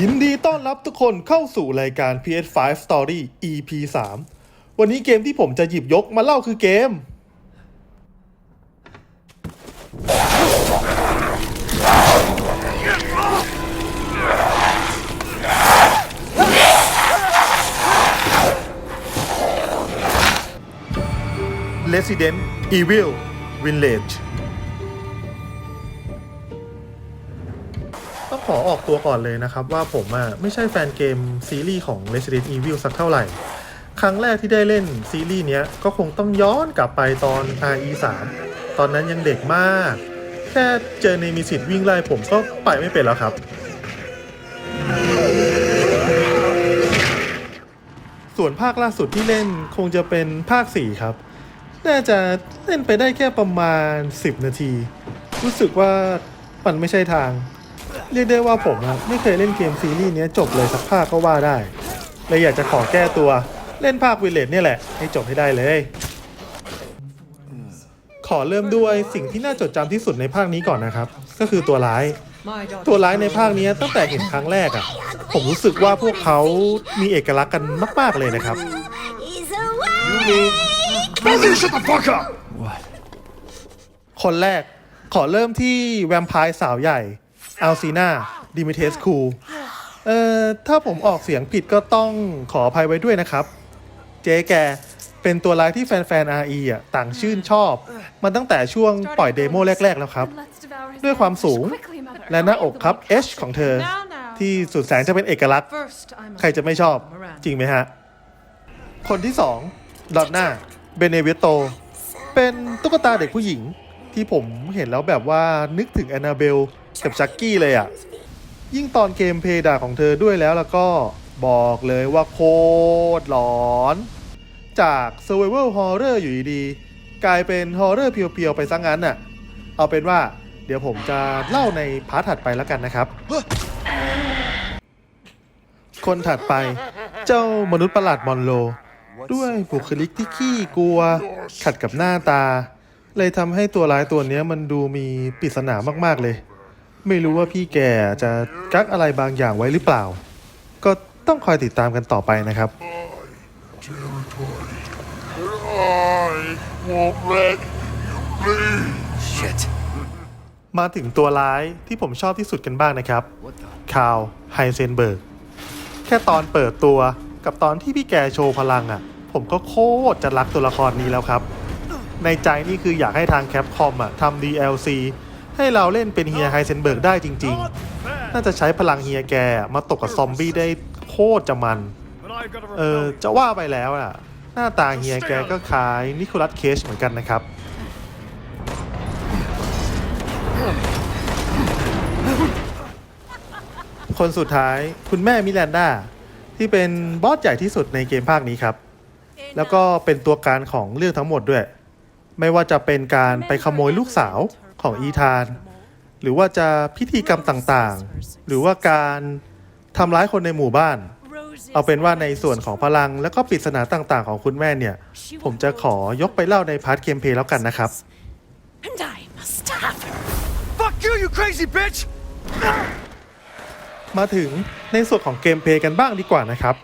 ยินดีต้อนรับทุกคนเข้าสู่รายการ PS5 Story EP 3 วันนี้เกมที่ผมจะหยิบยกมาเล่าคือเกม Resident Evil Village องขอออกตัวก่อนเลยนะครับ ว่าผมอะไม่ใช่แฟนเกมซีรีส์ของ Resident Evil สักเท่าไหร่ ครั้งแรกที่ได้เล่นซีรีส์เนี้ยก็คงต้องย้อนกลับไปตอน RE3 ตอนนั้นยังเด็กมาก แค่เจอในมีสิทธิ์วิ่งไล่ผมก็ไปไม่เป็นแล้วครับ ส่วนภาคล่าสุดที่เล่นคงจะเป็นภาค 4 ครับ น่าจะเล่นไปได้แค่ประมาณ 10 นาที รู้สึกว่ามันไม่ใช่ทาง เรียกได้ว่าผมไม่เคยเล่นเกมซีรีส์นี้จบเลยสักภาคก็ว่าได้ เลยอยากจะขอแก้ตัวเล่นภาควิลเลจเนี่ยแหละ ให้จบให้ได้เลย ขอเริ่มด้วยสิ่งที่น่าจดจำที่สุดในภาคนี้ก่อนนะครับ ก็คือตัวร้าย ตัวร้ายในภาคนี้ตั้งแต่เห็นครั้งแรกอะผมรู้สึกว่าพวกเขามีเอกลักษณ์กันมาก ๆ เลยนะครับ คนแรกขอเริ่มที่แวมไพร์สาวใหญ่ อัลซีนาดิมิเทสคูเอ่อถ้าผมออกเสียงผิดก็ต้องขออภัยไว้ด้วยนะครับ เจ๊แกเป็นตัวร้ายที่แฟนๆ RE อะต่างชื่นชอบ มาตั้งแต่ช่วงปล่อยเดโมแรก ๆ แล้วครับ ด้วยความสูงและหน้าอกครับ H ของเธอ ที่สุดแสนจะเป็นเอกลักษณ์ ใครจะไม่ชอบ จริงไหมฮะ คนที่สองดอนน่าเบเนเวโต เป็นตุ๊กตาเด็กผู้หญิง ที่ผมเห็นแล้วแบบว่านึกถึงแอนนาเบลกับชักกี้เลยอะ่ะ ยิ่งตอนเกมเพย์ด่าของเธอด้วยแล้วแล้วก็บอกเลยว่าโคตรหลอน จาก Survival Horror อยู่ดีๆกลายเป็น Horror เพียวๆ ไปซะงั้นน่ะ เอาเป็นว่าเดี๋ยวผมจะเล่าในพาร์ทถัดไปแล้วกันนะครับ คนถัดไปเจ้ามนุษย์ประหลาดมอนโล ด้วยบุคลิกที่ขี้กลัว ขัดกับหน้าตา เลยทำให้ตัวร้ายตัวเนี้ยมันดูมีปริศนามากๆเลย ไม่รู้ว่าพี่แกจะกักอะไรบางอย่างไว้หรือเปล่า ก็ต้องคอยติดตามกันต่อไปนะครับ I won't let you leave. Shit. มาถึงตัวร้ายที่ผมชอบที่สุดกันบ้างนะครับคาวไฮเซนเบิร์ก แค่ตอนเปิดตัวกับตอนที่พี่แกโชว์พลังอะ่ะ ผมก็โคตรจะรักตัวละครนี้แล้วครับ ในใจนี่คืออยากให้ทางแคปคอมอะทำ DLC ให้เราเล่นเป็นเฮียไฮเซนเบิร์กได้จริง ๆ น่าจะใช้พลังเฮียแกมาตกกับซอมบี้ได้โคตรจะมัน But I've got a เออจะว่าไปแล้วอะ หน้าตาเฮียแกก็คล้ายนิโคลัสเคชเหมือนกันนะครับคนสุดท้ายคุณแม่มิแลนดาที่เป็นบอสใหญ่ที่สุดในเกมภาคนี้ครับ แล้วก็เป็นตัวการของเรื่องทั้งหมดด้วย ไม่ว่าจะเป็นการไปขโมยลูกสาวของอีธาน หรือว่าจะพิธีกรรมต่างๆ หรือว่าการทำร้ายคนในหมู่บ้าน เอาเป็นว่าในส่วนของพลังและก็ปริศนาต่างๆ ของคุณแม่เนี่ย ผมจะขอยกไปเล่าในพาร์ทเกมเพลย์แล้วกันนะครับ And I must have her. Fuck you, you crazy bitch! มาถึงในส่วนของเกมเพลย์กันบ้างดีกว่านะครับ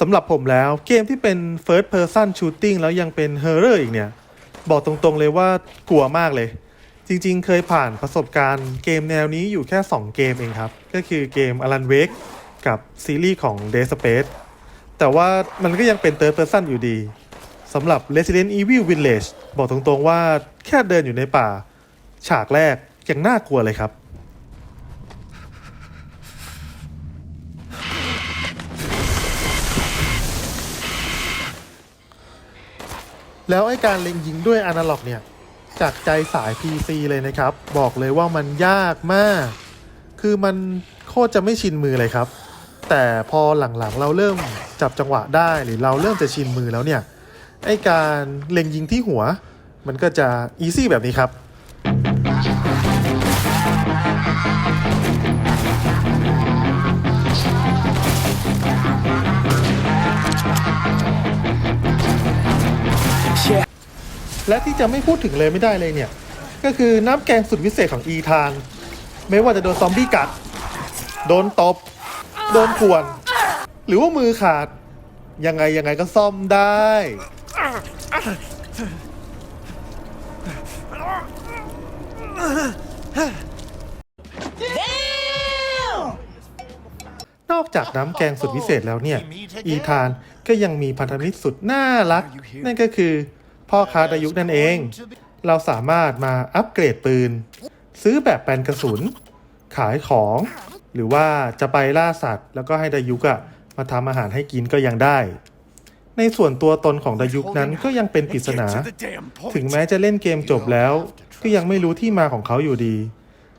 สำหรับผมแล้วเกมที่เป็น First Person Shooting แล้วยังเป็น Horror อีกเนี่ย บอกตรงๆเลยว่ากลัวมากเลย จริงๆ เคยผ่านประสบการณ์เกมแนวนี้อยู่แค่ 2 เกมเองครับ ก็คือเกม Alan Wake กับซีรีส์ของ Dead Space แต่ว่ามันก็ยังเป็น Third Person อยู่ดีสำหรับ Resident Evil Village บอกตรงๆว่าแค่เดินอยู่ในป่า ฉากแรกยังน่ากลัวเลยครับ แล้วไอ้การเล็งยิงด้วยอนาล็อกเนี่ยจากใจสาย PC เลยนะครับ บอกเลยว่ามันยากมาก คือมันโคตรจะไม่ชินมือเลยครับ แต่พอหลังๆเราเริ่มจับจังหวะได้หรือเราเริ่มจะชินมือแล้วเนี่ยไอ้การเล็งยิงที่หัว มันก็จะอีซี่แบบนี้ครับ และที่จะไม่พูดถึงเลยไม่ได้เลยเนี่ย ก็คือน้ำแกงสุดวิเศษของอีธาน ไม่ว่าจะโดนซอมบี้กัด โดนตบ โดนข่วน หรือว่ามือขาด ยังไงยังไงก็ซ่อมได้ นอกจากน้ำแกงสุดพิเศษแล้วเนี่ย อีธานก็ยังมีพันธมิตรสุดน่ารัก นั่นก็คือ พ่อค้าดายุคนั่นเอง เราสามารถมาอัปเกรดปืน ซื้อแบบแปลนกระสุน ขายของ หรือว่าจะไปล่าสัตว์ แล้วก็ให้ดายุกอะมาทำอาหารให้กินก็ยังได้ ในส่วนตัวตนของดายุคนั้นก็ยังเป็นปริศนา Get to the damn point. ถึงแม้จะเล่นเกมจบแล้ว ก็ยังไม่รู้ที่มาของเขาอยู่ดี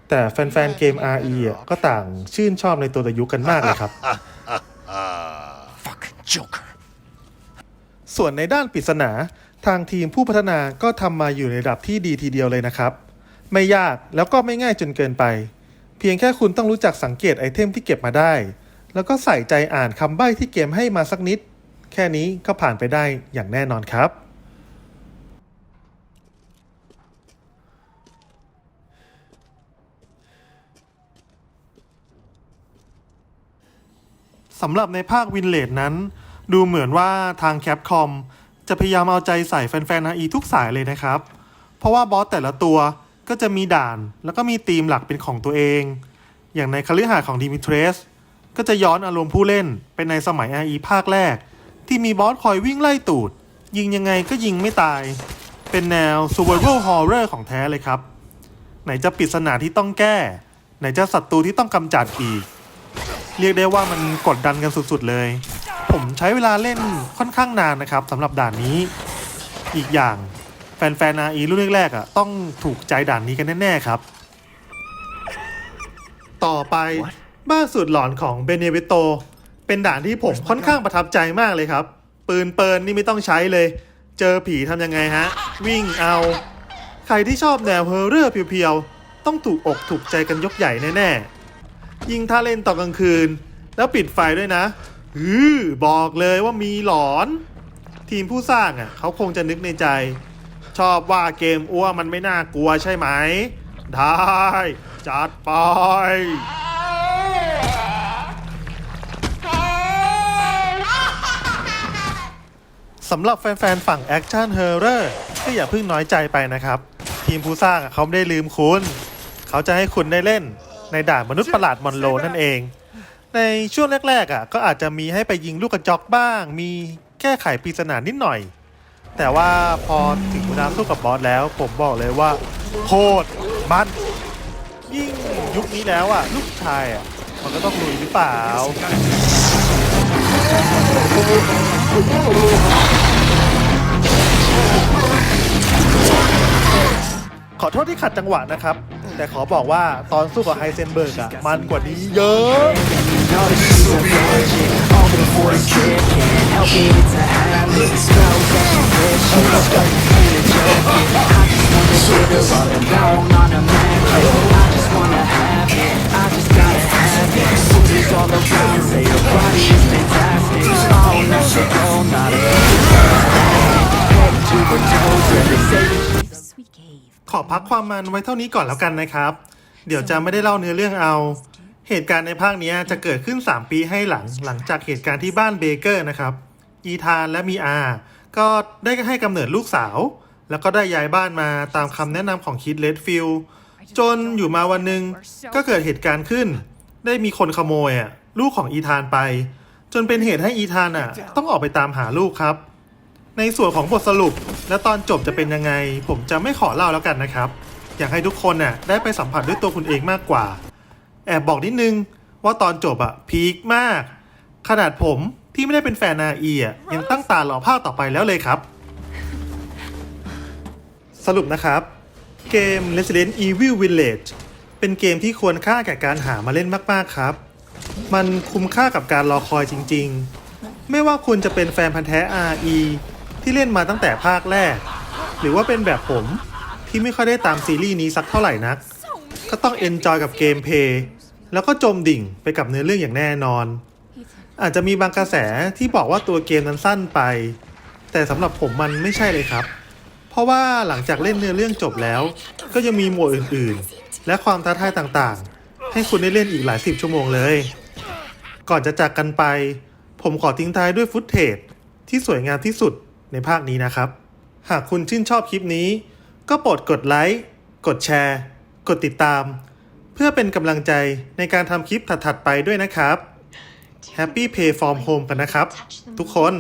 แต่แฟนๆเกม RE อะก็ต่างชื่นชอบในตัวดายุกันมากเลยครับ Fucking Joker. ส่วนในด้านปริศนา ทางทีมผู้พัฒนาก็ทำมาอยู่ในระดับที่ดีทีเดียวเลยนะครับ ไม่ยากแล้วก็ไม่ง่ายจนเกินไป เพียงแค่คุณต้องรู้จักสังเกตไอเทมที่เก็บมาได้ แล้วก็ใส่ใจอ่านคำใบ้ที่เกมให้มาสักนิด แค่นี้ก็ผ่านไปได้อย่างแน่นอนครับสำหรับในภาควินเลดนั้น ดูเหมือนว่าทางแคปคอม จะพยายามเอาใจใส่แฟนๆ RE ทุกสายเลยนะครับ เพราะว่าบอสแต่ละตัวก็จะมีด่านแล้วก็มีธีมหลักเป็นของตัวเอง อย่างในคฤหาสน์ของดิมิเทรสก็จะย้อนอารมณ์ผู้เล่นเป็นในสมัย RE ภาคแรก ที่มีบอสคอยวิ่งไล่ตูด ยิงยังไงก็ยิงไม่ตาย เป็นแนว survival horror ของแท้เลยครับ ไหนจะปริศนาที่ต้องแก้ ไหนจะศัตรูที่ต้องกำจัดอีก เรียกได้ว่ามันกดดันกันสุดๆเลย ผมใช้เวลาเล่นค่อนข้างนานนะครับสำหรับด่านนี้อีกอย่างแฟนๆ RE รุ่นแรกๆอะต้องถูกใจด่านนี้กันแน่ๆครับ ต่อไปบ้านสุดหลอนของเบเนเวโต เป็นด่านที่ผมค่อนข้างประทับใจมากเลยครับ ปืนเปินนี่ไม่ต้องใช้เลย เจอผีทำยังไงฮะ วิ่งเอา ใครที่ชอบแนวเฮอร์เรอร์เพียวๆ ต้องถูกอกถูกใจกันยกใหญ่แน่ๆ ยิ่งถ้าเล่นตอนกลางคืน แล้วปิดไฟด้วยนะือบอกเลยว่ามีหลอน ทีมผู้สร้างอะเขาคงจะนึกในใจ ชอบว่าเกมอ้วมันไม่น่ากลัวใช่ไหม ได้ จัดไป สำหรับแฟนๆ ฝั่งแอคชั่นเฮอร์เรอร์ก็อย่าเพิ่งน้อยใจไปนะครับ ทีมผู้สร้างเขาไม่ได้ลืมคุณ เขาจะให้คุณได้เล่นในด่านมนุษย์ประหลาดมอนโลนั่นเอง ในช่วงแรกๆอะก็อาจจะมีให้ไปยิงลูกกระจอกบ้าง มีแก้ไขปริศนานิดหน่อย แต่ว่าพอถึงเวลาสู้กับบอสแล้ว ผมบอกเลยว่าโคตรมันยิ่งยุคนี้แล้วอะลูกชายอะมันก็ต้องลุยหรือเปล่าขอโทษที่ขัดจังหวะนะครับ แต่ขอบอกว่าตอนสู้กับไฮเซนเบิร์กอะมันกว่านี้เยอะ Sweet cave. ขอพักความมันไว้เท่านี้ก่อนแล้วกันนะครับ เดี๋ยวจะไม่ได้เล่าเนื้อเรื่องเอา เหตุการณ์ในภาคนี้จะเกิดขึ้น 3 ปีให้หลังหลังจากเหตุการณ์ที่บ้านเบเกอร์นะครับ อีธานและมีอาก็ได้ให้กำเนิดลูกสาว แล้วก็ได้ย้ายบ้านมาตามคำแนะนำของคิดเลดฟิลจนอยู่มาวันหนึ่งก็เกิดเหตุการณ์ขึ้น ได้มีคนขโมยอะลูกของอีธานไป จนเป็นเหตุให้อีธานอะ ต้องออกไปตามหาลูกครับ ในส่วนของบทสรุป และตอนจบจะเป็นยังไง ผมจะไม่ขอเล่าแล้วกันนะครับ อยากให้ทุกคนน่ะได้ไปสัมผัสด้วยตัวคุณเองมากกว่า แอบบอกนิดนึงว่าตอนจบอะพีคมาก ขนาดผมที่ไม่ได้เป็นแฟนนาอีอะยังตั้งตารอภาคต่อไปแล้วเลยครับ สรุปนะครับ เกม Resident Evil Village เป็นเกมที่ควรค่าแก่การหามาเล่นมาก ๆ ครับ มันคุ้มค่ากับการรอคอยจริง ๆ ไม่ว่าคุณจะเป็นแฟนพันธ์แท้ RE ที่เล่นมาตั้งแต่ภาคแรก หรือว่าเป็นแบบผมที่ไม่ค่อยได้ตามซีรีส์นี้สักเท่าไหร่นัก ก็ต้องเอนจอยกับเกมเพย์ แล้วก็จมดิ่งไปกับเนื้อเรื่องอย่างแน่นอน อาจจะมีบางกระแสที่บอกว่าตัวเกมนั้นสั้นไป แต่สำหรับผมมันไม่ใช่เลยครับ เพราะว่าหลังจากเล่นเนื้อเรื่องจบแล้ว ก็ยังมีหมวดอื่นๆ และความท้าทายต่างๆ ให้คุณได้เล่นอีกหลายสิบชั่วโมงเลย ก่อนจะจากกันไป ผมขอทิ้งท้ายด้วยฟุตเทจที่สวยงามที่สุดในภาคนี้นะครับ หากคุณชื่นชอบคลิปนี้ ก็โปรดกดไลค์ กดแชร์ กดติดตาม เพื่อเป็นกำลังใจในการทำคลิปถัดๆไปด้วยนะครับ Happy Pay from Home กันนะครับ ทุกคน